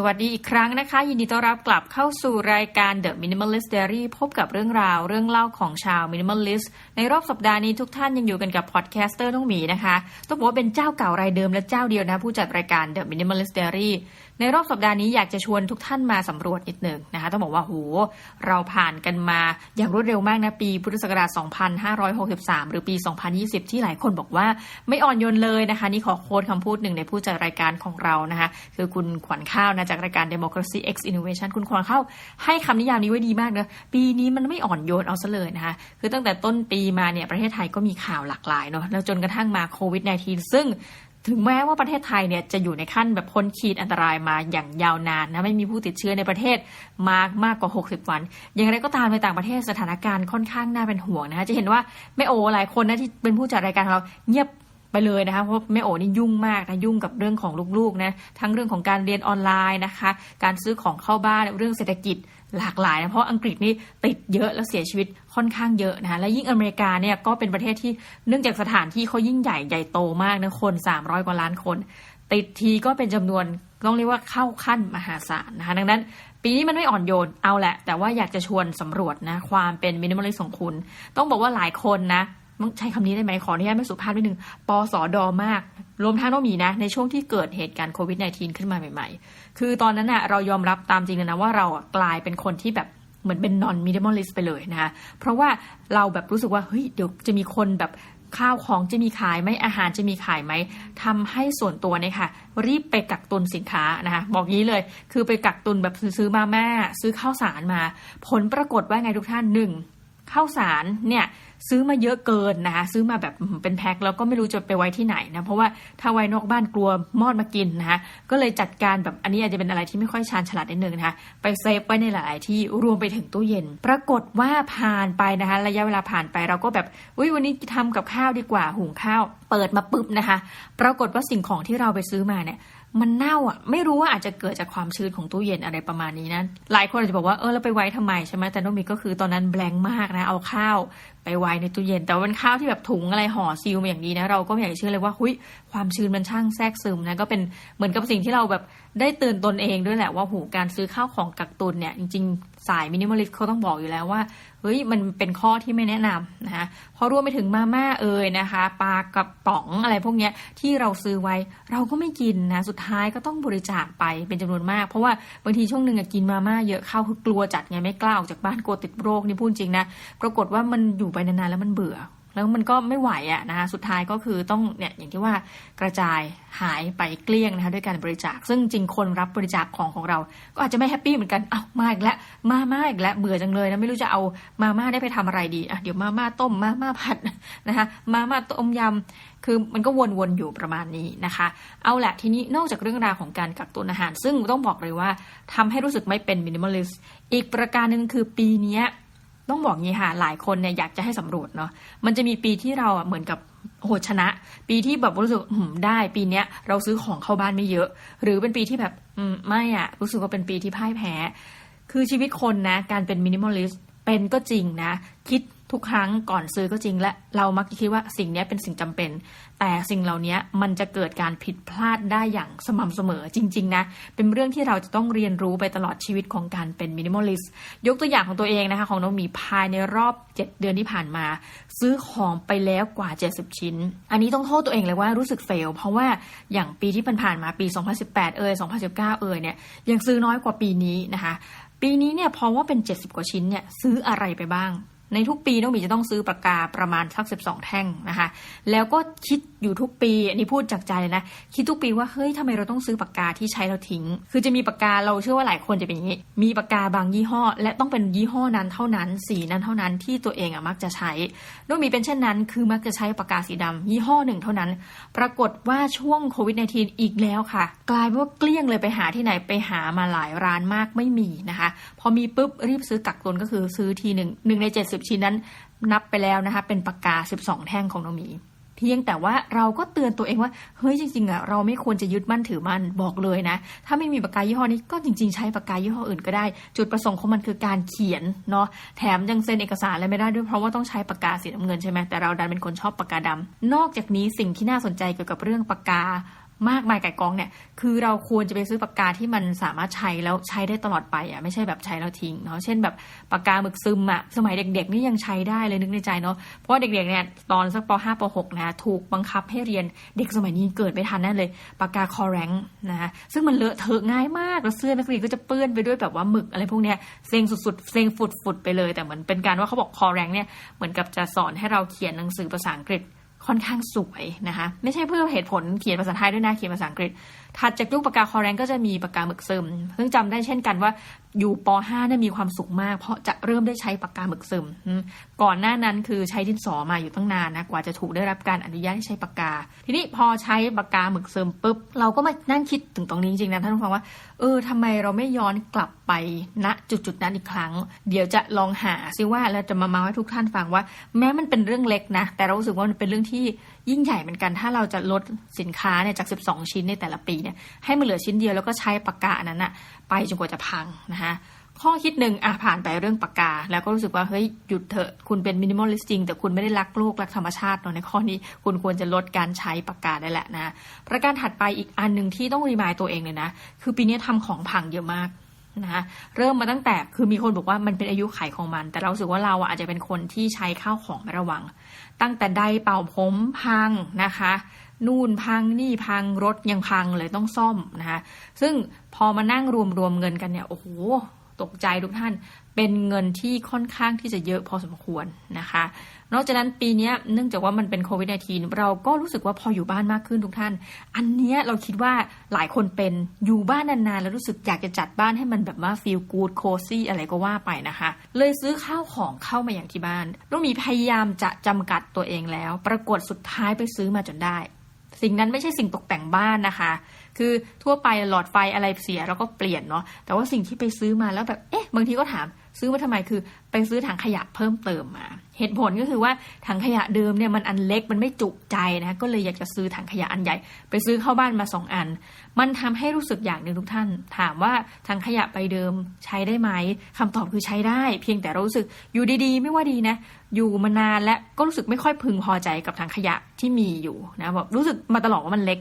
สวัสดีอีกครั้งนะคะ ยินดีต้อนรับกลับเข้าสู่รายการ The Minimalist Diary พบกับเรื่องราวเรื่องเล่าของชาว Minimalist ในรอบสัปดาห์นี้ทุกท่านยังอยู่กันกับพอดแคสเตอร์น้องหมีนะคะ ต้องบอกว่าเป็นเจ้าเก่ารายเดิมและเจ้าเดียวนะ ผู้จัดรายการ The Minimalist Diary ในรอบสัปดาห์นี้อยากจะชวนทุกท่านมาสำรวจนิดหนึ่งนะคะต้องบอกว่าโหเราผ่านกันมาอย่างรวดเร็วมากนะ ปีพุทธศักราช 2563 หรือปี 2020 ที่หลายคนบอกว่าไม่อ่อนโยนเลยนะคะ นี่ขอโค้ดคำพูดหนึ่งในผู้จัดรายการของเรานะคะคือคุณขวัญข้าวนะจากรายการ Democracy X Innovation คุณขวัญข้าวให้คำนิยามนี้ไว้ดีมากนะปีนี้มันไม่อ่อนโยนเอาซะเลยนะคะคือตั้งแต่ต้นปีมาเนี่ยประเทศไทยก็มีข่าวหลากหลายเนาะแล้วจนกระทั่งมาโควิด -19 ซึ่ง ถึงแม้ว่าประเทศไทยเนี่ยจะอยู่ในขั้นแบบพ้นขีดอันตรายมาอย่างยาวนานนะไม่มีผู้ติดเชื้อในประเทศมากมากกว่า 60 วัน อย่างไรก็ตามในต่างประเทศสถานการณ์ค่อนข้างน่าเป็นห่วงนะคะจะเห็นว่าแม่โอหลายคนนะที่เป็นผู้จัดรายการของเราเงียบไปเลยนะคะเพราะแม่โอนี่ยุ่งมากนะยุ่งกับเรื่องของลูกๆนะทั้งเรื่องของการเรียนออนไลน์นะคะ การซื้อของเข้าบ้านเรื่องเศรษฐกิจ หลากหลายนะเพราะอังกฤษนี่ติดเยอะและเสียชีวิตค่อนข้างเยอะนะคะและยิ่งอเมริกาเนี่ยก็เป็นประเทศที่เนื่องจากสถานที่เขายิ่งใหญ่ใหญ่โตมากนะคน 300 กว่าล้านคน ติดทีก็เป็นจำนวนต้องเรียกว่าเข้าขั้นมหาศาลนะคะดังนั้น ปีนี้มันไม่อ่อนโยนเอาแหละ แต่ว่าอยากจะชวนสำรวจนะความเป็นมินิมอลิสของคุณ ต้องบอกว่าหลายคนนะ ต้องใช้คำนี้ได้ไหมขออนุญาตไม่สุภาพนิดนึงปสอดอมาก รวมทั้งต้องมีนะ ในช่วงที่เกิดเหตุการณ์โควิด -19 ขึ้นมาใหม่ ๆ คือตอนนั้นน่ะเรายอมรับตามจริงเลยนะว่าเรากลายเป็นคนที่แบบเหมือนเป็นนอนมินิมอลิสไปเลยนะคะเพราะว่าเราแบบรู้สึกว่าเฮ้ยเดี๋ยวจะมีคนแบบข้าวของจะมีขายไหมอาหารจะมีขายไหมทำให้ส่วนตัวเนี่ยค่ะ รีบไปกักตุนสินค้านะคะบอกงี้เลย คือไปกักตุนแบบซื้อมาม่าซื้อข้าวสารมา ผลปรากฏว่าไงทุกท่านหนึ่ง ข้าวสารเนี่ยซื้อมาเยอะเกินนะคะซื้อมาแบบเป็นแพ็คแล้วก็ไม่รู้จะไปไว้ที่ไหนนะเพราะว่าถ้าไว้นอกบ้านกลัวมอดมากินนะคะก็เลยจัดการแบบอันนี้อาจจะเป็นอะไรที่ไม่ค่อยชาญฉลาดนิดนึงนะคะไปเซฟไว้ในหลาย ๆ ที่รวมไปถึงตู้เย็น ปรากฏว่าผ่านไปนะคะ ระยะเวลาผ่านไปเราก็แบบอุ้ยวันนี้ทำกับข้าวดีกว่าหุงข้าว เปิดมาปุ๊บนะคะ ปรากฏว่าสิ่งของที่เราไปซื้อมาเนี่ย มันเน่าอะ ไม่รู้ว่าอาจจะเกิดจากความชื้นของตู้เย็นอะไรประมาณนี้นะหลายคนอาจจะบอกว่าเออเราไปไว้ทำไมใช่ไหมแต่น้องมีก็คือตอนนั้นแบงค์มากนะ เอาข้าวไปไว้ในตู้เย็น แต่ว่าเป็นข้าวที่แบบถุงอะไรห่อซีลมาอย่างดีนะ เราก็ไม่อยากจะเชื่อเลยว่าหุยความชื้นมันช่างแทรกซึมนะก็เป็นเหมือนกับสิ่งที่เราแบบได้เตือนตนเองด้วยแหละว่าหูการซื้อข้าวของกักตุนเนี่ยจริง สายมินิมอลิสเขาต้องบอกอยู่แล้วว่า เฮ้ยมันเป็นข้อที่ไม่แนะนำนะคะพอรวมไปถึงมาม่าเอ่ยนะคะปลากระป๋องอะไรพวกเนี้ยที่เราซื้อไว้เราก็ไม่กินนะสุดท้ายก็ต้องบริจาคไปเป็นจำนวนมาก เพราะว่าบางทีช่วงหนึ่งกินมาม่าเยอะเข้าคือกลัวจัดไงไม่กล้าออกจากบ้านกลัวติดโรคนี่พูดจริงนะปรากฏว่ามันอยู่ไปนานๆแล้วมันเบื่อ แล้วมันก็ไม่ไหวอะนะคะสุดท้ายก็คือต้องเนี่ยอย่างที่ว่ากระจายหายไปเกลี้ยงนะคะด้วยการบริจาค ซึ่งจริงคนรับบริจาคของของเรา ก็อาจจะไม่แฮปปี้เหมือนกันอ้าวมาอีกแล้วมาม่าอีกแล้วเบื่อจังเลยนะไม่รู้จะเอามาม่าได้ไปทำอะไรดีอะเดี๋ยวมาม่าต้มมาม่าผัดนะคะมาม่าต้มยำคือมันก็วนๆอยู่ประมาณนี้นะคะ เอาแหละทีนี้นอกจากเรื่องราวของการกักตุนอาหาร ซึ่งต้องบอกเลยว่าทำให้รู้สึกไม่เป็นมินิมอลิสต์อีกประการหนึ่งคือปีนี้ ต้องบอกงี้ค่ะหลายคนเนี่ยอยากจะให้สำรวจเนาะมันจะมีปีที่เราอะเหมือนกับโหชนะ ปีที่แบบรู้สึกหืมได้ปีเนี้ยเราซื้อของเข้าบ้านไม่เยอะ หรือเป็นปีที่แบบอืมไม่อะรู้สึกว่าเป็นปีที่พ่ายแพ้ คือชีวิตคนนะ การเป็นมินิมอลิสต์เป็นก็จริงนะ คิด ทุกครั้งก่อนซื้อก็จริงและเรามักจะคิดว่าสิ่งนี้เป็นสิ่งจำเป็น แต่สิ่งเหล่านี้มันจะเกิดการผิดพลาดได้อย่างสม่ำเสมอจริง ๆ นะ เป็นเรื่องที่เราจะต้องเรียนรู้ไปตลอดชีวิตของการเป็นมินิมอลิสต์ยกตัวอย่างของตัวเองนะคะ ของน้องมีภายในรอบ 7 เดือนที่ผ่านมา ซื้อของไปแล้วกว่า 70 ชิ้น อันนี้ต้องโทษตัวเองเลยว่ารู้สึกเฟลเพราะว่าอย่างปีที่ผ่านๆมาปี 2018 เอ่ย2019 เอ่ยเนี่ยยังซื้อน้อยกว่าปีนี้นะคะปีนี้เนี่ยพราะว่าเป็น 70 กว่าชิ้นเนี่ยซื้ออะไรไปบ้าง ในทุกปีน้องหมีจะต้องซื้อปากกาประมาณสักสิบสองแท่งนะคะ แล้วก็คิดอยู่ทุกปี อันนี้พูดจากใจเลยนะ คิดทุกปีว่าเฮ้ยทำไมเราต้องซื้อปากกาที่ใช้แล้วทิ้ง คือจะมีปากกาเราเชื่อว่าหลายคนจะเป็นอย่างนี้ มีปากกาบางยี่ห้อ และต้องเป็นยี่ห้อนั้นเท่านั้น สีนั้นเท่านั้นที่ตัวเองอะมักจะใช้น้องหมีเป็นเช่นนั้น คือมักจะใช้ปากกาสีดำยี่ห้อหนึ่งเท่านั้น ปรากฏว่าช่วงโควิด -19 อีกแล้วค่ะ กลายเป็นว่าเกลี้ยงเลยไปหาที่ไหนไปหามาหลายร้านมากไม่มีนะคะ พอมีปุ๊บรีบซื้อกักตุนก็คือซื้อทีหนึ่งหนึ่งใน70ชิ้นนั้นนับไปแล้วนะคะเป็นปากกา 12 แท่งของน้องหมี เพียงแต่ว่าเราก็เตือนตัวเองว่า เฮ้ยจริงๆอะเราไม่ควรจะยึดมั่นถือมั่นบอกเลยนะ ถ้าไม่มีปากกายี่ห้อนี้ก็จริง ๆ ใช้ปากกายี่ห้ออื่นก็ได้ จุดประสงค์ของมันคือการเขียนเนาะแถมยังเซ็นเอกสารอะไรไม่ได้ด้วยเพราะว่าต้องใช้ปากกาสีน้ำเงินใช่ไหมแต่เราดันเป็นคนชอบปากกาดำนอกจากนี้สิ่งที่น่าสนใจเกี่ยวกับเรื่องปากกา มากมายไก่กองเนี่ย คือเราควรจะไปซื้อปากกาที่มันสามารถใช้แล้วใช้ได้ตลอดไปอะไม่ใช่แบบใช้แล้วทิ้งเนาะเช่นแบบปากกาหมึกซึมอะสมัยเด็ก ๆ นี่ยังใช้ได้เลยนึกในใจเนาะเพราะว่าเด็กๆเนี่ยตอนสักป .5 ป .6 นะถูกบังคับให้เรียนเด็กสมัยนี้เกิดไม่ทันแน่เลยปากกาคอแรงนะซึ่งมันเลอะเทอะง่ายมากแล้วเสื้อนักเรียนก็จะเปื้อนไปด้วยแบบว่าหมึกอะไรพวกเนี้ยเซ็งสุดๆเซ็งฝุดๆไปเลย แต่เหมือนเป็นการว่าเขาบอกคอแรงเนี่ยเหมือนกับจะสอนให้เราเขียนหนังสือภาษาอังกฤษ ค่อนข้างสวยนะคะ ไม่ใช่เพื่อเหตุผลเขียนภาษาไทยด้วยนะเขียนภาษาอังกฤษ ถัดจากยุคปากกาคอแรงก็จะมีปากกาหมึกซึม ซึ่งจำได้เช่นกันว่าอยู่ป .5 เนี่ยมีความสุขมาก เพราะจะเริ่มได้ใช้ปากกาหมึกซึม ก่อนหน้านั้นคือใช้ดินสอมาอยู่ตั้งนานนะกว่าจะถูกได้รับการอนุญาตให้ใช้ปากกา ทีนี้พอใช้ปากกาหมึกซึมปุ๊บเราก็มานั่งคิดถึงตรงนี้จริงๆนะท่านผู้ฟังว่าเออทำไมเราไม่ย้อนกลับไปณจุดๆนั้นอีกครั้ง เดี๋ยวจะลองหาซิว่าเราจะมาเมาให้ทุกท่านฟังว่า แม้มันเป็นเรื่องเล็กนะ แต่เรารู้สึกว่ามันเป็นเรื่องที่ ยิ่งใหญ่เหมือนกันถ้าเราจะลดสินค้าเนี่ยจาก 12 ชิ้นในแต่ละปีเนี่ยให้มันเหลือชิ้นเดียวแล้วก็ใช้ปากกาอันนั้นอะไปจนกว่าจะพังนะคะข้อคิดหนึ่งอะผ่านไปเรื่องปากกา แล้วก็รู้สึกว่า เฮ้ย หยุดเถอะ คุณเป็นมินิมอลลิสต์จริง แต่คุณไม่ได้รักโลก รักธรรมชาติเนาะในข้อนี้ คุณควรจะลดการใช้ปากกาได้แหละนะ ประการถัดไปอีกอันหนึ่งที่ต้องรีมายตัวเองเลยนะ คือปีนี้ทำของพังเยอะมากนะเริ่มมาตั้งแต่คือมีคนบอกว่ามันเป็นอายุไขของมัน แต่เราสึกว่าเราอาจจะเป็นคนที่ใช้ข้าวของไม่ระวัง ตั้งแต่ไดเป่าผมพังนะคะ นู่นพังนี่พังรถยังพังเลยต้องซ่อมนะคะ ซึ่งพอมานั่งรวมรวมเงินกันเนี่ยโอ้โห ตกใจทุกท่านเป็นเงินที่ค่อนข้างที่จะเยอะพอสมควรนะคะ นอกจากนั้นปีนี้เนื่องจากว่ามันเป็นโควิด -19 เราก็รู้สึกว่าพออยู่บ้านมากขึ้นทุกท่าน อันนี้เราคิดว่าหลายคนเป็นอยู่บ้านนานๆ แล้วรู้สึกอยากจะจัดบ้านให้มันแบบว่า feel good cozy อะไรก็ว่าไปนะคะ เลยซื้อข้าวของเข้ามาอย่างที่บ้านต้องมีพยายามจะจำกัดตัวเองแล้ว ปรากฏสุดท้ายไปซื้อมาจนได้ สิ่งนั้นไม่ใช่สิ่งตกแต่งบ้านนะคะ คือทั่วไปหลอดไฟอะไรเสียเราก็เปลี่ยนเนาะแต่ว่าสิ่งที่ไปซื้อมาแล้วแบบเอ๊ะบางทีก็ถามซื้อมาทำไมคือ ไปซื้อถังขยะเพิ่มเติมมา เหตุผลก็คือว่าถังขยะเดิมเนี่ยมันอันเล็กมันไม่จุใจนะก็เลยอยากจะซื้อถังขยะอันใหญ่ ไปซื้อเข้าบ้านมาสองอัน มันทำให้รู้สึกอย่างหนึ่งทุกท่าน ถามว่าถังขยะไปเดิมใช้ได้ไหมคำตอบคือใช้ได้ เพียงแต่เรารู้สึกอยู่ดีๆ ไม่ว่าดีนะ อยู่มานานและก็รู้สึกไม่ค่อยพึงพอใจกับถังขยะที่มีอยู่นะแบบรู้สึกมาตลอดว่ามันเล็ก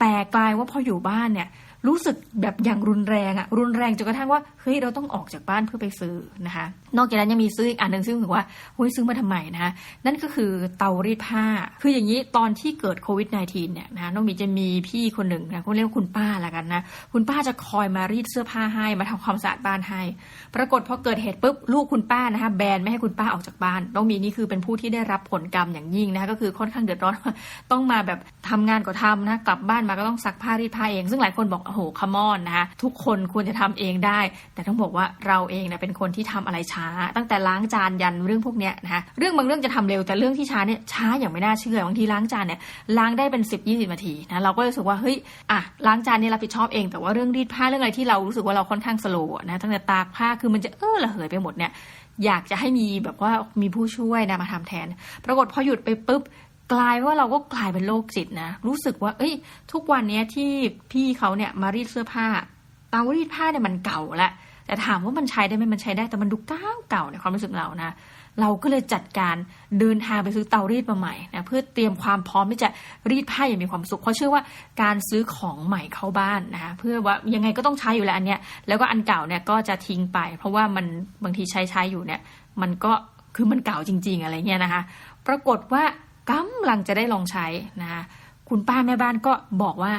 แต่กลายว่าพออยู่บ้านเนี่ย รู้สึกแบบอย่างรุนแรงอะรุนแรงจนกระทั่งว่าเฮ้ยเราต้องออกจากบ้านเพื่อไปซื้อนะคะ นอกจากนั้นยังมีซื้ออีกอันหนึ่งซึ่งถือว่าเฮ้ยซื้อมาทำไมนะคะนั่นก็คือเตารีดผ้า คืออย่างนี้ตอนที่เกิดโควิด -19 เนี่ยนะน้องมีจะมีพี่คนหนึ่งนะเขาเรียกว่าคุณป้าละกันนะคุณป้าจะคอยมารีดเสื้อผ้าให้มาทำความสะอาดบ้านให้ ปรากฏพอเกิดเหตุปุ๊บลูกคุณป้านะคะแบนไม่ให้คุณป้าออกจากบ้านน้องมีนี่คือเป็นผู้ที่ได้รับผลกรรมอย่างยิ่งนะคะก็คือค่อนข้างเดือดร้อนต้องมาแบบทำงานก็ทำนะกลับบ้านมาก็ต้องซักผ้ารีดผ้าเอง ซึ่งหลายคนบอกโอ้โหคมอนนะคะทุกคนควรจะทำเองได้ แต่ต้องบอกว่าเราเองเนี่ยเป็นคนที่ทำอะไรช้า ตั้งแต่ล้างจานยันเรื่องพวกเนี้ยนะคะเรื่องบางเรื่องจะทำเร็วแต่เรื่องที่ช้าเนี่ยช้าอย่างไม่น่าเชื่อบางทีล้างจานเนี่ยล้างได้เป็น 10 20นาทีนะเราก็รู้สึกว่าเฮ้ยอะล้างจานเนี่ยรับผิดชอบเอง แต่ว่าเรื่องรีดผ้าเรื่องอะไรที่เรารู้สึกว่าเราค่อนข้างสโลว์นะตั้งแต่ตากผ้าคือมันจะเออระเหยไปหมดเนี่ยอยากจะให้มีแบบว่ามีผู้ช่วยนะมาทำแทน ปรากฏพอหยุดไปปุ๊บ กลายว่าเราก็กลายเป็นโรคจิตนะ รู้สึกว่า เอ้ย ทุกวันนี้ที่พี่เขาเนี่ยมารีดเสื้อผ้าเตารีดผ้าเนี่ยมันเก่าล้วแต่ถามว่ามันใช้ได้ไหมมันใช้ได้แต่มันดูเก่าเก่าในความรู้สึกเรานะเราก็เลยจัดการเดินทางไปซื้อเตารีดมาใหม่นะเพื่อเตรียมความพร้อมที่จะรีดผ้าอย่างมีความสุขเพราะเชื่อว่าการซื้อของใหม่เข้าบ้านนะคะเพื่อว่ายังไงก็ต้องใช้อยู่แล้วอันเนี้ยแล้วก็อันเก่าเนี่ยก็จะทิ้งไป เพราะว่ามันบางทีใช้ใช้อยู่เนี่ย มันก็คือมันเก่าจริง ๆ อะไรเงี้ยนะคะ ปรากฏว่า กำลังจะได้ลองใช้นะคะคุณป้าแม่บ้านก็บอกว่า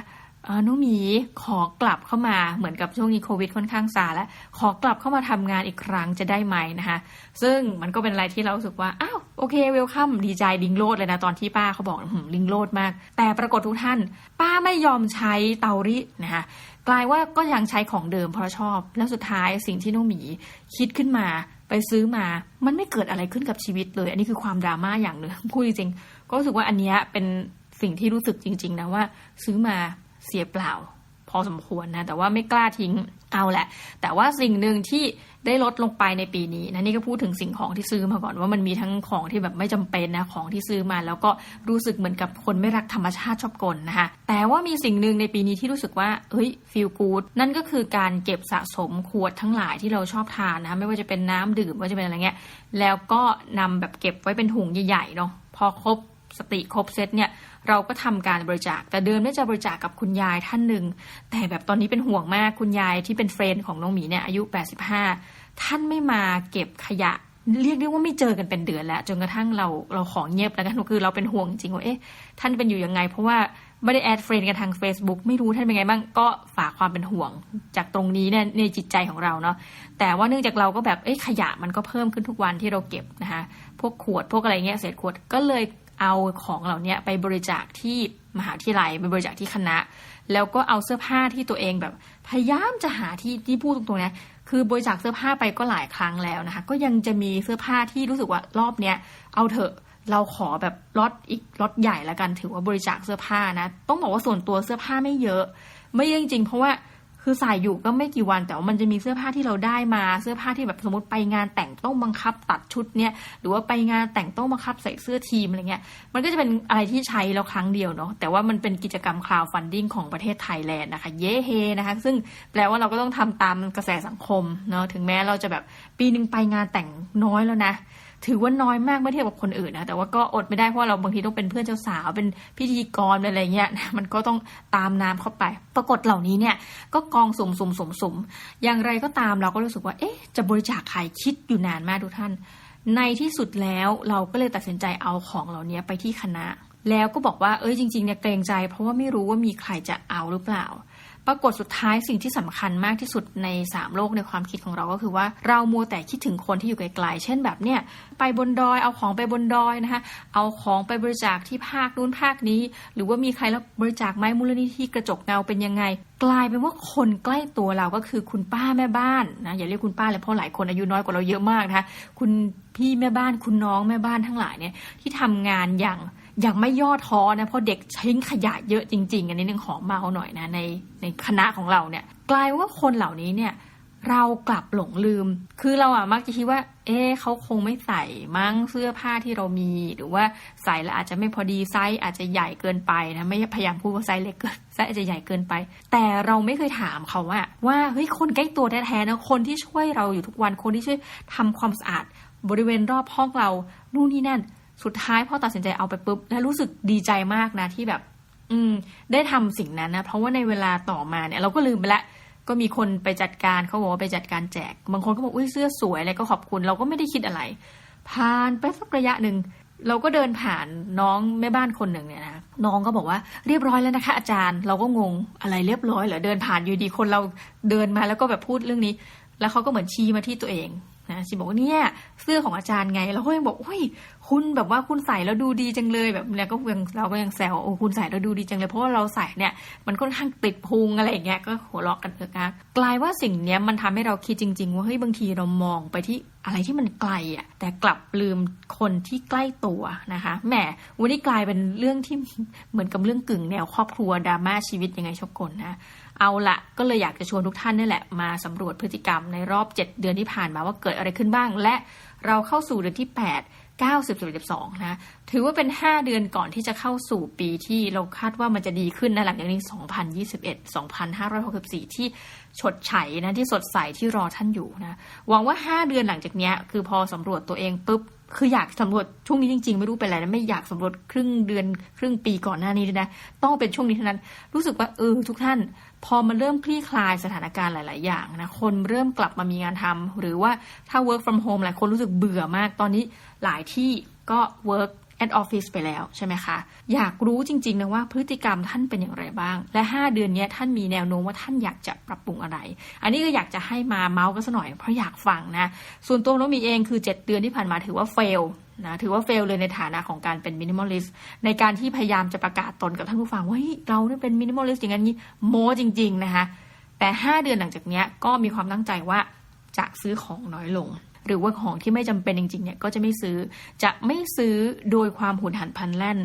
น้องหมีขอกลับเข้ามาเหมือนกับช่วงนี้โควิดค่อนข้างซาแล้ว ขอกลับเข้ามาทำงานอีกครั้งจะได้ไหมนะคะซึ่งมันก็เป็นอะไรที่เราสึกว่า อ้าว โอเคเวลคัมดีใจลิงโลดเลยนะ ตอนที่ป้าเขาบอกลิงโลดมาก แต่ปรากฏทุกท่าน ป้าไม่ยอมใช้เตารีดนะคะกลายว่าก็ยังใช้ของเดิมเพราะชอบ แล้วสุดท้ายสิ่งที่น้องหมีคิดขึ้นมา ไปซื้อมามันไม่เกิดอะไรขึ้นกับชีวิตเลย อันนี้คือความดราม่าอย่างหนึ่งพูดจริงๆก็รู้สึกว่าอันนี้เป็นสิ่งที่รู้สึกจริง ๆ นะว่า ซื้อมาเสียเปล่า พอสมควรนะ แต่ว่าไม่กล้าทิ้ง เอาแหละ แต่ว่าสิ่งหนึ่งที่ได้ลดลงไปในปีนี้นะนี่ก็พูดถึงสิ่งของที่ซื้อมาก่อนว่ามันมีทั้งของที่แบบไม่จำเป็นนะของที่ซื้อมา แล้วก็รู้สึกเหมือนกับคนไม่รักธรรมชาติชอบกลนะคะแต่ว่ามีสิ่งหนึ่งในปีนี้ที่รู้สึกว่าเฮ้ยฟีลกูดนั่นก็คือการเก็บสะสมขวดทั้งหลายที่เราชอบทานนะไม่ว่าจะเป็นน้ำดื่มว่าจะเป็นอะไรเงี้ยแล้วก็นำแบบเก็บไว้เป็นถุงใหญ่ๆเนาะพอครบ สติครบเซตเนี่ยเราก็ทำการบริจาค แต่เดิมเนี่ยจะบริจาคกับคุณยายท่านหนึ่ง แต่แบบตอนนี้เป็นห่วงมากคุณยายที่เป็นเฟรนด์ของน้องหมีเนี่ยอายุ 85 ท่านไม่มาเก็บขยะเรียกได้ว่าไม่เจอกันเป็นเดือนแล้ว จนกระทั่งเราเราของเงียบแล้วกันคือเราเป็นห่วงจริงว่าเอ๊ะท่านเป็นอยู่ยังไง เพราะว่าไม่ได้แอดเฟรนด์กันทาง Facebook ไม่รู้ท่านเป็นไงบ้างก็ฝากความเป็นห่วง จากตรงนี้เนี่ยในจิตใจของเราเนาะแต่ว่าเนื่องจากเราก็แบบเอ๊ะขยะมันก็เพิ่มขึ้นทุกวันที่เราเก็บนะคะพวกขวดพวกอะไรเงี้ยเศษขวดก็เลย เอาของเหล่านี้ไปบริจาคที่มหาวิทยาลัยไปบริจาคที่คณะ แล้วก็เอาเสื้อผ้าที่ตัวเองแบบ พยายามจะหาที่ที่พูดตรงๆนะคือบริจาคเสื้อผ้าไปก็หลายครั้งแล้วนะคะ ก็ยังจะมีเสื้อผ้าที่รู้สึกว่ารอบเนี้ยเอาเถอะเราขอแบบล็อตอีกล็อตใหญ่ล้วกันถือว่าบริจาคเสื้อผ้านะ ต้องบอกว่าส่วนตัวเสื้อผ้าไม่เยอะ ไม่เยอะจริงๆเพราะว่า คือใส่อยู่ก็ไม่กี่วันแต่ว่ามันจะมีเสื้อผ้าที่เราได้มาเสื้อผ้าที่แบบสมมติไปงานแต่งต้องบังคับตัดชุดเนี่ยหรือว่าไปงานแต่งต้องบังคับใส่เสื้อทีมอะไรเงี้ยมันก็จะเป็นอะไรที่ใช้แล้วครั้งเดียวเนาะแต่ว่ามันเป็นกิจกรรมคลาวฟันดิ้งของประเทศไทยแลนด์นะคะ เย้เฮนะคะ ซึ่งแปลว่าเราก็ต้องทำตามกระแสสังคมเนาะถึงแม้เราจะแบบปีหนึ่งไปงานแต่งน้อยแล้วนะ ถือว่าน้อยมากเมื่อเทียบกับคนอื่นนะแต่ว่าก็อดไม่ได้เพราะเราบางทีต้องเป็นเพื่อนเจ้าสาวเป็นพิธีกรอะไรเงี้ยนะมันก็ต้องตามน้ำเข้าไป ปรากฏเหล่านี้เนี่ยก็กองสุ่มสุ่มสุ่มสุ่มอย่างไรก็ตามเราก็รู้สึกว่า เอ๊ะ จะบริจาคใครคิดอยู่นานมากทุกท่าน ในที่สุดแล้วเราก็เลยตัดสินใจเอาของเหล่านี้ไปที่คณะ แล้วก็บอกว่าเอ้ยจริงๆเนี่ยเกรงใจ เพราะว่าไม่รู้ว่ามีใครจะเอาหรือเปล่า ปรากฏสุดท้ายสิ่งที่สำคัญมากที่สุดในสามโลกในความคิดของเราก็คือว่าเรามัวแต่คิดถึงคนที่อยู่ไกลๆ เช่นแบบเนี่ยไปบนดอยเอาของไปบนดอยนะคะเอาของไปบริจาคที่ภาคนู้นภาคนี้ หรือว่ามีใครแล้วบริจาคไหมมูลนิธิกระจกเงาเป็นยังไง กลายเป็นว่าคนใกล้ตัวเราก็คือคุณป้าแม่บ้านนะอย่าเรียกคุณป้าเลยเพราะหลายคนอายุน้อยกว่าเราเยอะมากนะคะคุณพี่แม่บ้านคุณน้องแม่บ้านทั้งหลายเนี่ยที่ทำงานอย่าง ย่างไม่ย่อท้อนะเพราะเด็กทิ้งขยะเยอะจริง ๆ อันนี้นึงขอเมาหน่อยนะในในคณะของเราเนี่ย กลายว่าคนเหล่านี้เนี่ยเรากลับหลงลืม คือเราอะมักจะคิดว่า เอ๊เขาคงไม่ใส่มั้งเสื้อผ้าที่เรามี หรือว่าใส่แล้วอาจจะไม่พอดีไซส์อาจจะใหญ่เกินไปนะ ไม่พยายามพูดว่าไซส์เล็กเกินไซส์อาจจะใหญ่เกินไป แต่เราไม่เคยถามเขาว่า ว่าเฮ้ยคนใกล้ตัวแท้ๆนะ คนที่ช่วยเราอยู่ทุกวัน คนที่ช่วยทำความสะอาด บริเวณรอบห้องเรา นู่นนี่นั่น สุดท้ายพอตัดสินใจเอาไปปุ๊บ แล้วรู้สึกดีใจมากนะที่แบบ อืม ได้ทำสิ่งนั้นนะ เพราะว่าในเวลาต่อมาเนี่ย เราก็ลืมไปละก็มีคนไปจัดการเขาบอกว่าไปจัดการแจก บางคนก็บอกอุ้ยเสื้อสวยอะไรก็ขอบคุณ เราก็ไม่ได้คิดอะไร ผ่านไปสักระยะหนึ่งเราก็เดินผ่านน้องแม่บ้านคนหนึ่งเนี่ยนะน้องก็บอกว่าเรียบร้อยแล้วนะคะ อาจารย์ เราก็งงอะไรเรียบร้อยเหรอเดินผ่านอยู่ดีคนเราเดินมาแล้วก็แบบพูดเรื่องนี้ แล้วเขาก็เหมือนชี้มาที่ตัวเองนะชีบอกว่าเนี่ยเสื้อของอาจารย์ไงเราก็ยังบอกโอ้ยคุณแบบว่าคุณใส่แล้วดูดีจังเลยแบบเนี่ยก็ยังเราก็ยังแซวโอ้คุณใส่แล้วดูดีจังเลย เพราะว่าเราใส่เนี่ยมันค่อนข้างติดพุงอะไรอย่างเงี้ยก็หัวเราะกันเถอะนะกลายว่าสิ่งเนี้ยมันทำให้เราคิดจริง ๆ ว่าเฮ้ยบางทีเรามองไปที่อะไรที่มันไกลอะแต่กลับลืมคนที่ใกล้ตัวนะคะแหมวันนี้กลายเป็นเรื่องที่เหมือนกับเรื่องกึ่งแนวครอบครัวดราม่าชีวิตยังไงชอบกลนะเอาละก็เลยอยากจะชวนทุกท่านนี่แหละมาสำรวจพฤติกรรมในรอบ 7 เดือนที่ผ่านมาว่าเกิดอะไรขึ้นบ้าง และเราเข้าสู่เดือนที่ 8 90-12นะถือว่าเป็น 5 เดือนก่อนที่จะเข้าสู่ปีที่เราคาดว่ามันจะดีขึ้นนะหลังจากนี้ 2021 2564 ที่ฉดไฉนะที่สดใสที่รอท่านอยู่นะหวังว่า 5 เดือนหลังจากนี้คือพอสำรวจตัวเองปุ๊บ คืออยากสำรวจช่วงนี้จริง ๆ ไม่รู้เป็นอะไรนะไม่อยากสำรวจครึ่งเดือนครึ่งปีก่อนหน้านี้เลยนะ ต้องเป็นช่วงนี้เท่านั้น รู้สึกว่าเออทุกท่าน พอมันเริ่มคลี่คลายสถานการณ์หลาย ๆ อย่างนะคนเริ่มกลับมามีงานทำหรือว่าถ้า work from home หลายคนรู้สึกเบื่อมากตอนนี้หลายที่ก็ work at office ไปแล้วใช่ไหมคะ อยากรู้จริงๆนะว่าพฤติกรรมท่านเป็นอย่างไรบ้าง และ 5 เดือนนี้ท่านมีแนวโน้มว่าท่านอยากจะปรับปรุงอะไร อันนี้ก็อยากจะให้มาเมาส์กันสักหน่อยเพราะอยากฟังนะ ส่วนตัวน้องมีเองคือ 7 เดือนที่ผ่านมาถือว่า fail นะถือว่าเฟลเลยในฐานะของการเป็นมินิมอลิสต์ในการที่พยายามจะประกาศตนกับท่านผู้ฟังว่าเฮ้ยเราเนี่ยเป็นมินิมอลิสต์อย่างนี้โมจริง ๆ นะคะแต่ 5 เดือนหลังจากนี้ก็มีความตั้งใจว่าจะซื้อของน้อยลง หรือว่าของที่ไม่จำเป็นจริงๆเนี่ยก็จะไม่ซื้อ จะไม่ซื้อโดยความหุนหันพลันแล่น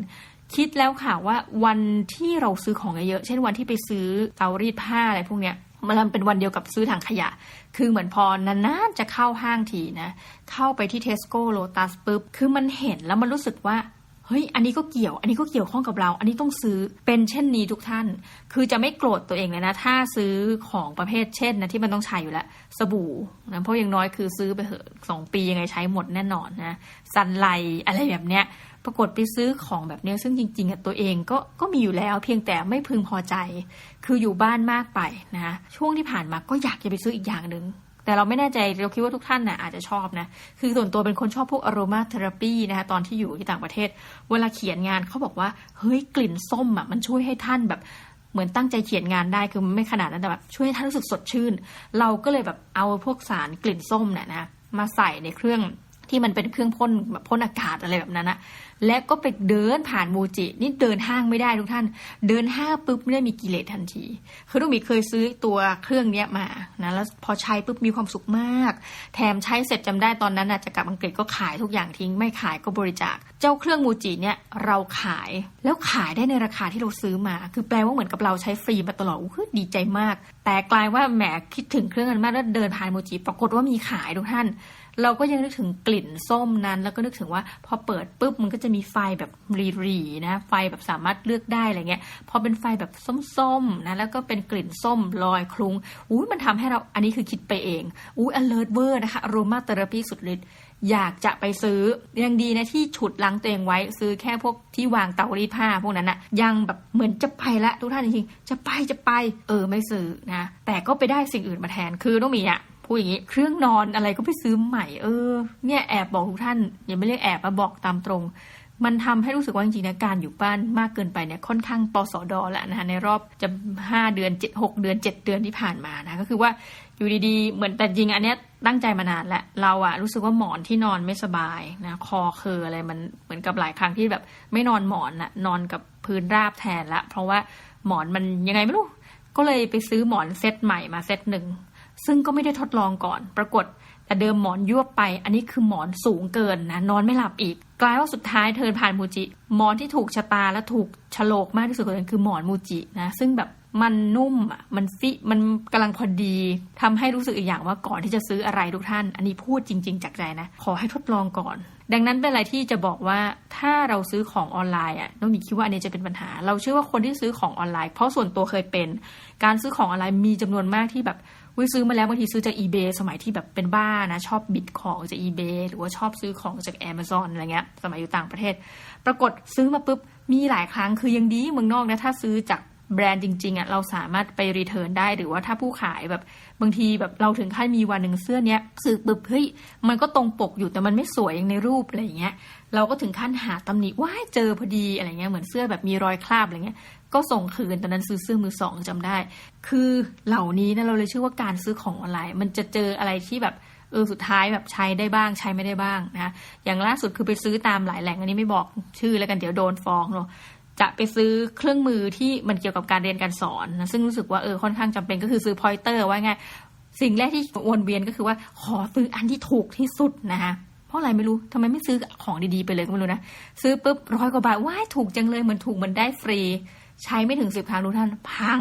คิดแล้วค่ะว่าวันที่เราซื้อของเยอะๆเช่นวันที่ไปซื้อเตารีดผ้าอะไรพวกเนี้ยมันเป็นวันเดียวกับซื้อถังขยะ คือเหมือนพอนานๆจะเข้าห้างทีนะ เข้าไปที่เทสโก้โลตัสปุ๊บ คือมันเห็นแล้วมันรู้สึกว่า เฮ้ย อันนี้ก็เกี่ยว อันนี้ก็เกี่ยวข้องกับเรา อันนี้ต้องซื้อ เป็นเช่นนี้ทุกท่าน คือจะไม่โกรธตัวเองเลยนะ ถ้าซื้อของประเภทเช่นนะที่มันต้องใช้อยู่แล้ว สบู่นะ เพราะอย่างน้อยคือซื้อไปเหอะสองปียังไงใช้หมดแน่นอนนะ ซันไลอะไรแบบเนี้ย ปรากฏไปซื้อของแบบเนี้ย ซึ่งจริงๆตัวเองก็ ก็มีอยู่แล้ว เพียงแต่ไม่พึงพอใจ คืออยู่บ้านมากไปนะ ช่วงที่ผ่านมาก็อยากจะไปซื้ออีกอย่างหนึ่ง แต่เราไม่แน่ใจเราคิดว่าทุกท่านน่ะอาจจะชอบนะ คือส่วนตัวเป็นคนชอบพวกอโรมาเทอราปีนะคะตอนที่อยู่ที่ต่างประเทศ เวลาเขียนงานเขาบอกว่า เฮ้ยกลิ่นส้มอะมันช่วยให้ท่านแบบเหมือนตั้งใจเขียนงานได้คือไม่ขนาดนั้นแต่แบบช่วยให้ท่านรู้สึกสดชื่น เราก็เลยแบบเอาพวกสารกลิ่นส้มเนี่ยนะมาใส่ในเครื่องที่มันเป็นเครื่องพ่นแบบพ่นอากาศอะไรแบบนั้นนะ และก็ไปเดินผ่านโมจิ นี่เดินห้างไม่ได้ทุกท่าน เดินห้างปุ๊บไม่ได้มีกิเลสทันที คือลูกมีเคยซื้อตัวเครื่องเนี้ยมานะแล้วพอใช้ปุ๊บมีความสุขมาก แถมใช้เสร็จจำได้ตอนนั้นนะจะกลับอังกฤษก็ขายทุกอย่างทิ้ง ไม่ขายก็บริจาค เจ้าเครื่องโมจิเนี่ยเราขายแล้วขายได้ในราคาที่เราซื้อมา คือแปลว่าเหมือนกับเราใช้ฟรีมาตลอดอู้ดีใจมาก แต่กลายว่าแหมคิดถึงเครื่องนั้นมากแล้วเดินผ่านโมจิปรากฏว่ามีขายทุกท่าน เราก็ยังนึกถึงกลิ่นส้มนั้น แล้วก็นึกถึงว่าพอเปิดปุ๊บมันก็จะมีไฟแบบรีๆนะไฟแบบสามารถเลือกได้อะไรเงี้ยพอเป็นไฟแบบส้มๆนะแล้วก็เป็นกลิ่นส้มลอยคลุ้งอุ้ยมันทำให้เราอันนี้คือคิดไปเองอุ้ย alert เวอร์นะคะโรมาเทอราปีสุดฤทธิ์อยากจะไปซื้อยังดีนะที่ฉุดล้างตัวเองไว้ซื้อแค่พวกที่วางเตารีดผ้าพวกนั้นนะยังแบบเหมือนจะไปละทุกท่านจริงๆจะไปจะไป เออไม่ซื้อนะแต่ก็ไปได้สิ่งอื่นมาแทนคือต้องมีอะ พูดอย่างนี้เครื่องนอนอะไรก็ไปซื้อใหม่เออเนี่ยแอบบอกทุกท่านอย่าไม่เรียกแอบมาบอกตามตรง มันทำให้รู้สึกว่าจริงๆนะการอยู่บ้านมากเกินไปเนี่ยค่อนข้างปสอดอแล้วนะคะในรอบจะห้าเดือนเจ็ดหกเดือนเจ็ดเดือนที่ผ่านมานะก็คือว่าอยู่ดีๆ เหมือนแต่จริงอันเนี้ยตั้งใจมานานแล้วเราอะรู้สึกว่าหมอนที่นอนไม่สบายนะคอเคออะไรมันเหมือนกับหลายครั้งที่แบบไม่นอนหมอนอะนอนกับพื้นราบแทนละ เพราะว่าหมอนมันยังไงไม่รู้ ก็เลยไปซื้อหมอนเซตใหม่มาเซตหนึ่ง ซึ่งก็ไม่ได้ทดลองก่อน ปรากฏ แต่เดิมหมอนยวบไป อันนี้คือหมอนสูงเกินนะนอนไม่หลับอีก กลายว่าสุดท้ายเทินผ่านมูจิ หมอนที่ถูกชะตาและถูกฉลกมากที่สุดเลยคือหมอนมูจินะซึ่งแบบมันนุ่มอะมันฟิมันกำลังพอดีทำให้รู้สึกอีกอย่างว่าก่อนที่จะซื้ออะไรทุกท่าน อันนี้พูดจริง ๆ จากใจนะ ขอให้ทดลองก่อน ดังนั้นเป็นอะไรที่จะบอกว่าถ้าเราซื้อของออนไลน์อะน้องมีคิดว่าอันนี้จะเป็นปัญหา เราเชื่อว่าคนที่ซื้อของออนไลน์เพราะส่วนตัวเคยเป็น การซื้อของออนไลน์มีจำนวนมากที่แบบ วิซื้อมาแล้วบางทีซื้อจาก eBay สมัยที่แบบเป็นบ้านะชอบบิดของจาก eBay หรือว่าชอบซื้อของจาก Amazon อะไรเงี้ย สมัยอยู่ต่างประเทศ ปรากฏซื้อมาปุ๊บมีหลายครั้งคือยังดีเมืองนอกนะถ้าซื้อจาก แบรนด์จริงๆอะเราสามารถไปรีเทิร์นได้หรือว่าถ้าผู้ขายแบบบางทีแบบเราถึงขั้นมีวันหนึ่งเสื้อเนี้ยซื้อปุ๊บเฮ้ยมันก็ตรงปกอยู่แต่มันไม่สวยอย่างในรูปอะไรอย่างเงี้ยเราก็ถึงขั้นหาตำหนิว่าเจอพอดีอะไรเงี้ยเหมือนเสื้อแบบมีรอยคราบอะไรเงี้ยก็ส่งคืนตอนนั้นซื้อเสื้อมือสองจำได้ คือเหล่านี้นะเราเลยเชื่อว่าการซื้อของออนไลน์ มันจะเจออะไรที่แบบเออสุดท้ายแบบใช้ได้บ้างใช้ไม่ได้บ้างนะอย่างล่าสุดคือไปซื้อตามหลายแหล่งอันนี้ไม่บอกชื่อแล้วกันเดี๋ยวโดนฟ้องเนาะ จะไปซื้อเครื่องมือที่มันเกี่ยวกับการเรียนการสอนนะซึ่งรู้สึกว่าเออค่อนข้างจำเป็นก็คือซื้อพอยเตอร์ว่าไงสิ่งแรกที่วนเวียนก็คือว่าขอซื้ออันที่ถูกที่สุดนะคะเพราะอะไรไม่รู้ทำไมไม่ซื้อของดีๆไปเลยก็ไม่รู้นะ ซื้อปุ๊บร้อยกว่าบาทว้ายถูกจังเลยเหมือนถูกเหมือนได้ฟรี ใช้ไม่ถึงสิบครั้งทุกท่านพัง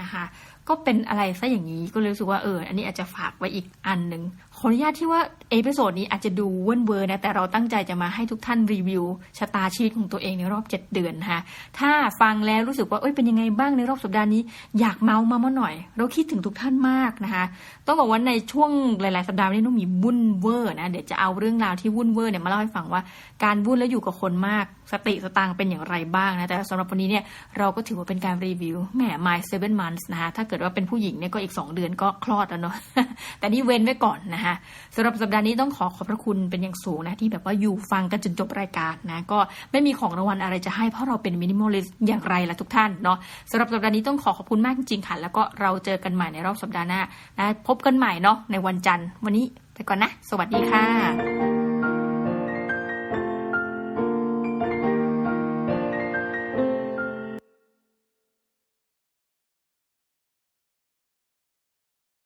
นะคะ ก็เป็นอะไรซะอย่างนี้ก็เลยรู้สึกว่าเอออันนี้อาจจะฝากไว้อีกอันหนึ่ง ขออนุญาตที่ว่าเอพิโซดนี้อาจจะดูเว่นเวอร์นะ แต่เราตั้งใจจะมาให้ทุกท่านรีวิวชะตาชีวิตของตัวเองในรอบ 7 เดือนนะคะถ้าฟังแล้วรู้สึกว่าเอ้ยเป็นยังไงบ้างในรอบสัปดาห์นี้ อยากเมามาเมื่อหน่อย เราคิดถึงทุกท่านมากนะคะ ต้องบอกว่าในช่วงหลาย ๆ สัปดาห์นี้ต้องมีวุ่นเวอร์นะเดี๋ยวจะเอาเรื่องราวที่วุ่นเวอร์เนี่ยมาเล่าให้ฟังว่าการวุ่นแล้วอยู่กับคนมากสติสตางค์เป็นอย่างไรบ้างนะแต่สำหรับวันนี้เนี่ยเราก็ถือว่าเป็นการรีวิวแหม my seven months นะคะถ้าเกิดว่าเป็นผู้หญิงเนี่ยก็อีก 2 เดือนก็คลอดแล้วเนาะแต่นี่เว้นไว้ก่อนนะคะสำหรับสัปดาห์นี้ต้องขอขอบพระคุณเป็นอย่างสูงนะที่แบบว่าอยู่ฟังกันจนจบรายการนะก็ไม่มีของรางวัลอะไรจะให้เพราะเราเป็นมินิมอลลิสอย่างไรล่ะทุกท่านเนาะสำหรับสัปดาห์นี้ต้องขอขอบคุณมากจริงๆค่ะแล้วก็เราเจอกันใหม่ในรอบสัปดาห์หน้านะพบกันใหม่เนาะในวันจันทร์ วันนี้ไปก่อนนะ สวัสดีค่ะ